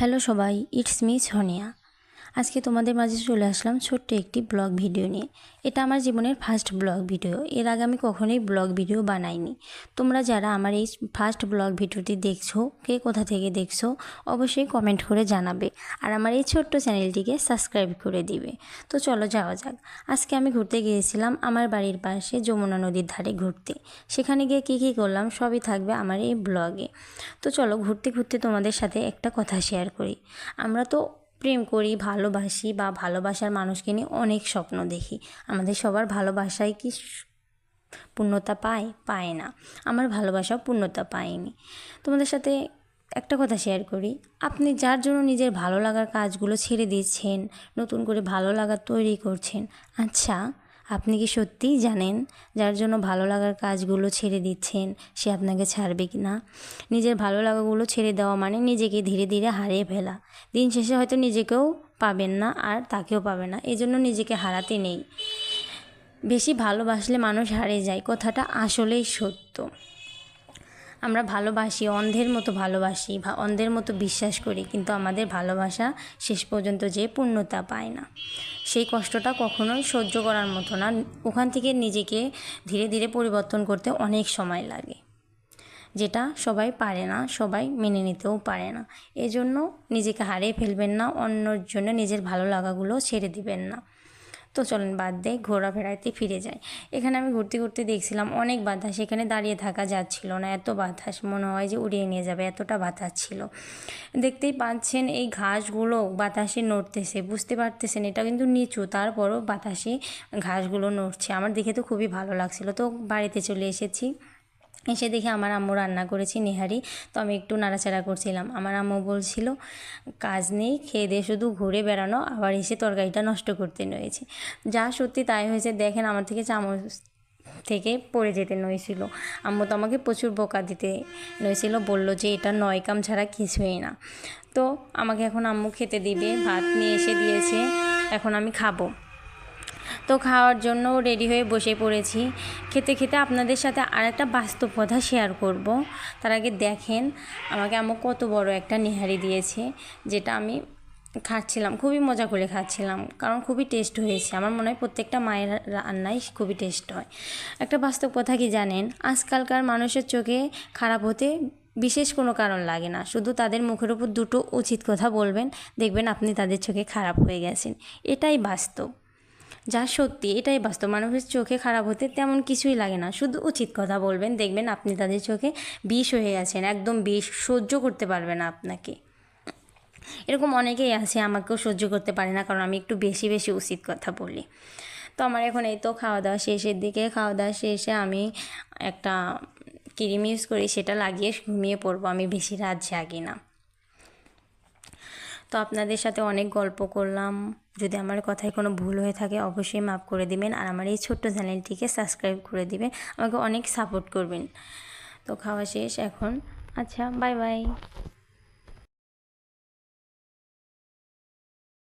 Hello সবাই it's miss Sonia. আজকে তোমাদের মাঝে চলে আসলাম ছোট্ট একটি ব্লগ ভিডিও নিয়ে। এটা আমার জীবনের ফার্স্ট ব্লগ ভিডিও। এর আগে আমি কখনোই ব্লগ ভিডিও বানাইনি। তোমরা যারা আমার এই ফার্স্ট ব্লগ ভিডিওটি দেখছ, কে কোথা থেকে দেখছ, অবশ্যই কমেন্ট করে জানাবে। আর আমার এই ছোট্ট চ্যানেলটিকে সাবস্ক্রাইব করে দিবে। তো চলো যাওয়া যাক। আজকে আমি ঘুরতে গিয়েছিলাম আমার বাড়ির পাশে যমুনা নদীর ধারে ঘুরতে। সেখানে গিয়ে কী কী করলাম সবই থাকবে আমার এই ব্লগে। তো চলো ঘুরতে ঘুরতে তোমাদের সাথে একটা কথা শেয়ার করি। আমরা তো প্রেম করি, ভালোবাসি বা ভালোবাসার মানুষকে নিয়ে অনেক স্বপ্ন দেখি। আমাদের সবার ভালোবাসায় কি পূর্ণতা পায়? পায় না। আমার ভালোবাসাও পূর্ণতা পায়নি। তোমাদের সাথে একটা কথা শেয়ার করি। আপনি যার জন্য নিজের ভালো লাগার কাজগুলো ছেড়ে দিচ্ছেন, নতুন করে ভালো লাগা তৈরি করছেন আচ্ছা আপনি কি সত্যিই জানেন যার জন্য ভালো লাগার কাজগুলো ছেড়ে দিচ্ছেন সে আপনাকে ছাড়বে কি না? নিজের ভালো লাগাগুলো ছেড়ে দেওয়া মানে নিজেকে ধীরে ধীরে হারিয়ে ফেলা। দিন শেষে হয়তো নিজেকেও পাবেন না আর তাকেও পাবে না। এই জন্য নিজেকে হারাতে নেই। বেশি ভালোবাসলে মানুষ হারিয়ে যায়। কথাটা আসলেই সত্য। আমরা ভালোবাসি, অন্ধের মতো ভালোবাসি, ভা- অন্ধের মতো বিশ্বাস করি, কিন্তু আমাদের ভালোবাসা শেষ পর্যন্ত যে পূর্ণতা পায় না। সেই কষ্টটা কখনোই সহ্য করার মতো না। ওখান থেকে নিজেকে ধীরে ধীরে পরিবর্তন করতে অনেক সময় লাগে, যেটা সবাই পারে না, সবাই মেনে নিতেও পারে না। এজন্য নিজেকে হারিয়ে ফেলবেন না, অন্যর জন্য নিজের ভালো লাগাগুলো ছেড়ে দিবেন না। তো চলেন বাদ দেয় ঘোরাফেরাতে ফিরে যায় এখানে আমি ঘুরতে ঘুরতে দেখছিলাম অনেক বাতাস, এখানে দাঁড়িয়ে থাকা যাচ্ছিল না। এত বাতাস, মনে হয় যে উড়িয়ে নিয়ে যাবে, এতটা বাতাস ছিল। দেখতেই পাচ্ছেন এই ঘাসগুলো বাতাসে নড়তেছে, বুঝতে পারতেছেন? এটা কিন্তু নিচু, তারপরও বাতাসে ঘাসগুলো নড়ছে। আমার দেখে তো খুবই ভালো লাগছিল। তো বাড়িতে চলে এসেছি। এসে দেখে আমার আম্মু রান্না করেছি নেহারি। তো আমি একটু নাড়াচাড়া করছিলাম। আমার আম্মু বলছিল, কাজ নেই, খেয়ে দিয়ে শুধু ঘুরে বেড়ানো, আবার এসে তরকারিটা নষ্ট করতে নয়েছে যা সত্যি তাই হয়েছে। দেখেন, আমার থেকে চামচ থেকে পড়ে যেতে নয়েছিল আম্মু তো আমাকে প্রচুর বোকা দিতে নয়েছিল বলল যে এটা নয় কাম ছাড়া কিছুই না। তো আমাকে এখন আম্মু খেতে দিবে, ভাত নিয়ে এসে দিয়েছে, এখন আমি খাব। তো খাওয়ার জন্য রেডি হয়ে বসে পড়েছি। খেতে খেতে আপনাদের সাথে আর একটা বাস্তব কথা শেয়ার করব। তার আগে দেখেন, আমাকে আম্মু কত বড় একটা নেহারি দিয়েছে, যেটা আমি খাচ্ছিলাম, খুবই মজা করে খাচ্ছিলাম, কারণ খুবই টেস্ট হয়েছে। আমার মনে হয় প্রত্যেকটা মায়ের রান্নাই খুবই টেস্ট হয়। একটা বাস্তব কথা কি জানেন? আজকালকার মানুষের চোখে খারাপ হতে বিশেষ কোনো কারণ লাগে না। শুধু তাদের মুখের উপর দুটো উচিত কথা বলবেন, দেখবেন আপনি তাদের চোখে খারাপ হয়ে গেছেন। এটাই বাস্তব। যা সত্যি, এটাই বাস্তব। মানুষের চোখে খারাপ হতে তেমন কিছুই লাগে না। শুধু উচিত কথা বলবেন, দেখবেন আপনি তাদের চোখে বিষ হয়ে আছেন, একদম বিষ সহ্য করতে পারবে না আপনাকে। এরকম অনেকেই আছে, আমাকেও সহ্য করতে পারে না, কারণ আমি একটু বেশি বেশি উচিত কথা বলি। তো আমার এখন এই তো খাওয়া দাওয়া শেষের দিকে। খাওয়া দাওয়া শেষে আমি একটা ক্রিম ইউজ করি, সেটা লাগিয়ে ঘুমিয়ে পড়ব। আমি বেশি রাত জাগি না। তো আপনাদের সাথে অনেক গল্প করলাম। যদি আমার কথায় কোনো ভুল হয়ে থাকে, অবশ্যই মাফ করে দিবেন। আর আমার এই ছোট্ট চ্যানেলটিকে সাবস্ক্রাইব করে দিবেন। আমাকে অনেক সাপোর্ট করবেন। তো খাওয়া শেষ এখন। আচ্ছা বাই বাই।